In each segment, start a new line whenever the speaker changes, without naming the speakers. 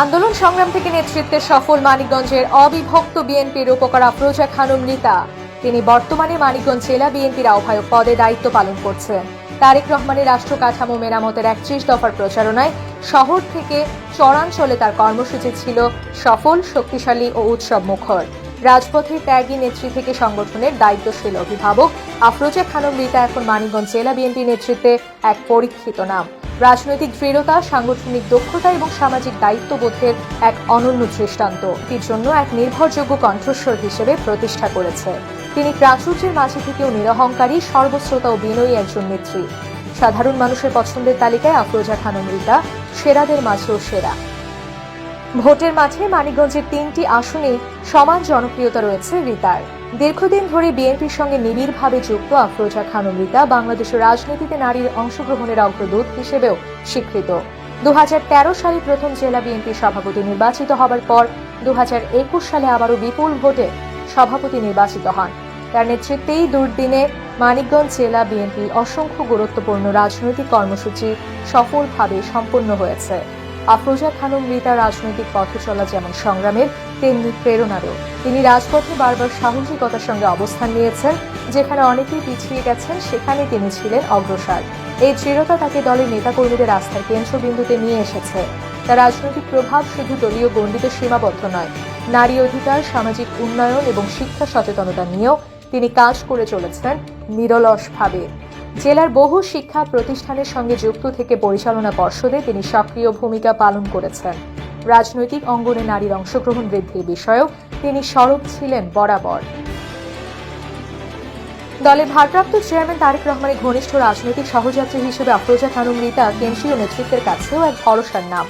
আন্দোলন সংগ্রাম থেকে নেতৃত্বে সফল মানিকগঞ্জের অবিভক্ত বিএনপির উপকার আফরোজা খানম রীতা তিনি বর্তমানে মানিকগঞ্জ জেলা বিএনপির আহ্বায়ক পদে দায়িত্ব পালন করছেন। তারেক রহমানের রাষ্ট্র কাঠামো মেরামতের একত্রিশ দফার প্রচারণায় শহর থেকে চরাঞ্চলে তার কর্মসূচি ছিল সফল, শক্তিশালী ও উৎসব মুখর। রাজপথে ত্যাগী নেত্রী থেকে সংগঠনের দায়িত্বশীল অভিভাবক আফরোজা খানম রীতা এখন মানিকগঞ্জ জেলা বিএনপি নেতৃত্বে এক পরীক্ষিত নাম। রাজনৈতিক দৃঢ়তা, সাংগঠনিক দক্ষতা এবং সামাজিক দায়িত্ববোধের এক অনন্য দৃষ্টান্ত। এর জন্য এক নির্ভরযোগ্য কণ্ঠস্বর হিসেবে প্রতিষ্ঠা করেছে। তিনি প্রাচুর্যের মাঝে থেকেও নিরহংকারী, সর্বশ্রোতা ও বিনয়ী একজন নেত্রী। সাধারণ মানুষের পছন্দের তালিকায় আফরোজা খানম সেরাদের মাঝেও সেরা। ভোটের মাঠে মানিকগঞ্জের তিনটি আসনে সমান জনপ্রিয়তা রয়েছে রিতার। দীর্ঘদিন ধরে বিএনপির সঙ্গে নিবিড়ভাবে যুক্ত আফরোজা খানম রিতা বাংলাদেশের রাজনীতিতে নারীর অংশগ্রহণের অগ্রদূত হিসেবেও স্বীকৃত। দুহাজার তেরো সালে প্রথম জেলা বিএনপির সভাপতি নির্বাচিত হবার পর দু হাজার একুশ সালে আবারও বিপুল ভোটে সভাপতি নির্বাচিত হন। তার নেতৃত্বেই দুর্দিনে মানিকগঞ্জ জেলা বিএনপির অসংখ্য গুরুত্বপূর্ণ রাজনৈতিক কর্মসূচি সফলভাবে সম্পন্ন হয়েছে। আফরোজা খানম রীতা রাজনৈতিক পথে চলা যেমন সংগ্রামের, তেমনি প্রেরণারও। তিনি রাজপথে বারবার সাহসিকতার সঙ্গে অবস্থান নিয়েছেন। যেখানে অনেকেই পিছিয়ে গেছেন, সেখানে তিনি ছিলেন অগ্রসর। এই দৃঢ়তা তাকে দলের নেতাকর্মীদের আস্থার কেন্দ্রবিন্দুতে নিয়ে এসেছে। তার রাজনৈতিক প্রভাব শুধু দলীয় গণ্ডিতে সীমাবদ্ধ নয়, নারী অধিকার, সামাজিক উন্নয়ন এবং শিক্ষা সচেতনতা নিয়েও তিনি কাজ করে চলেছেন নিরলসভাবে। জেলার বহু শিক্ষা প্রতিষ্ঠানের সঙ্গে যুক্ত থেকে পরিচালনা পর্ষদে তিনি সক্রিয় ভূমিকা পালন করেছেন। রাজনৈতিক অঙ্গনে নারীর অংশগ্রহণ বৃদ্ধির বিষয়েও তিনি সরব ছিলেন বরাবর। দলের ভারপ্রাপ্ত চেয়ারম্যান তারেক রহমানের ঘনিষ্ঠ রাজনৈতিক সহযাত্রী হিসেবে আফরোজা খানম রীতা কেন্দ্রীয় নেতৃত্বের কাছেও এক ভরসার নাম।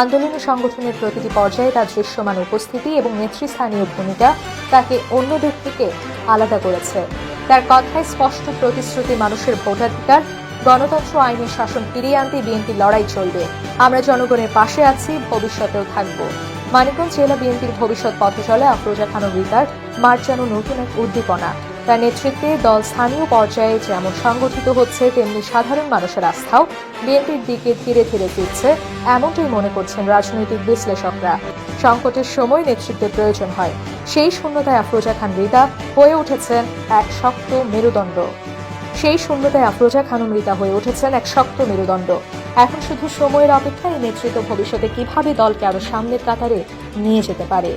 আন্দোলন সংগঠনের প্রতিটি পর্যায়ে তার দৃশ্যমান উপস্থিতি এবং নেতৃস্থানীয় ভূমিকা তাকে অন্যদের থেকে আলাদা করেছে। তার কথায় স্পষ্ট প্রতিশ্রুতি মানুষের ভোটাধিকার, গণতন্ত্র আইনের শাসন ফিরিয়ে আনতে বিএনপি লড়াই চলবে। আমরা জনগণের পাশে আছি, ভবিষ্যতেও থাকব। মানিকগঞ্জ জেলা বিএনপির ভবিষ্যৎ পথে চলে আফরোজা খানম রিতার মার্চানো নতুন এক উদ্দীপনা। তার নেতৃত্বে দল স্থানীয় পর্যায়ে যেমন সংগঠিত হচ্ছে, তেমনি সাধারণ মানুষের আস্থাও বিএনপির দিকে ধীরে ধীরে ফিরছে, এমনটাই মনে করছেন রাজনৈতিক বিশ্লেষকরা। সংকটের সময় নেতৃত্বের প্রয়োজন হয়। সেই শূন্যতায় আফরোজা খান রিতা হয়ে উঠেছেন এক শক্ত মেরুদণ্ড। সেই শূন্যতায় আফরোজা খানম রিতা হয়ে উঠেছেন এক শক্ত মেরুদণ্ড। এখন শুধু সময়ের অপেক্ষায় নেতৃত্ব ভবিষ্যতে কীভাবে দলকে আরও সামনের কাতারে নিয়ে যেতে পারে?